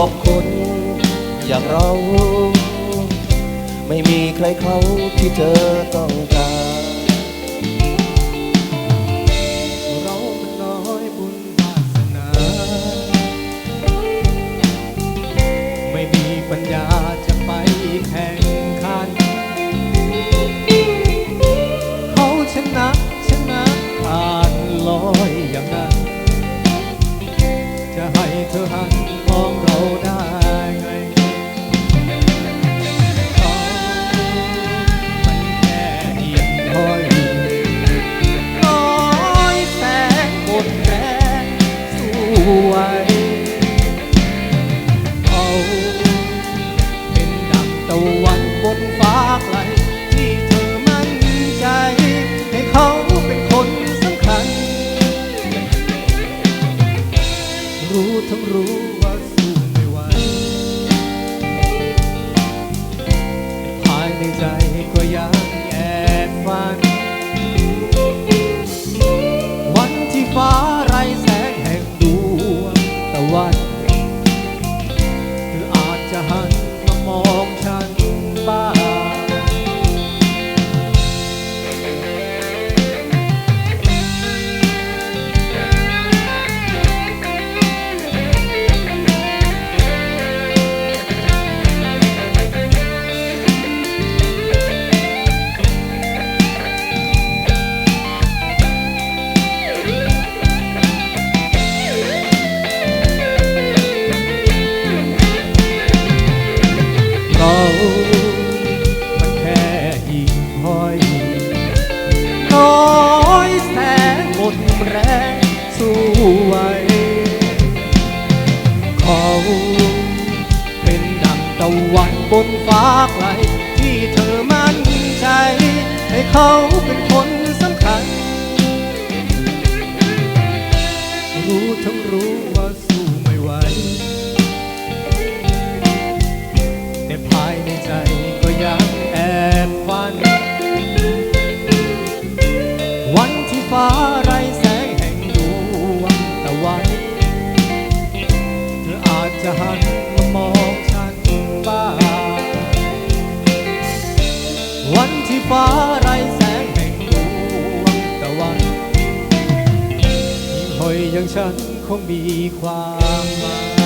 อบคนอย่างเรา ไม่มีใครเขาที่เธอต้องการเรามันน้อยบุญวาสนา ไม่มีปัญญาจะไปแข่งขัน เขาชนะชนะขาดลอยอย่างนั้น จะให้เธอหัน ไวเขาเป็นดังตะวันบนฟ้าไกลที่เธอมั่นใจ ให้เขาเป็นคนสำคัญ รู้ทั้งรู้ว่าสู้ไม่ไหวภายในใจก็ยังแอบฝัน บนฟ้าไกลที่เธอมั่นใจ ให้เขาเป็นคนสำคัญ รู้ทั้งรู้ว่าสู้ไม่ไหว แต่ภายในใจก็ยังแอบฝัน วันที่ฟ้าไรแสงแห่งดวงตะวัน เธออาจจะหา ฟ้าไรแสงแห่งดวงตะวันหิ่งหอยอย่างฉันคงมีความหมาย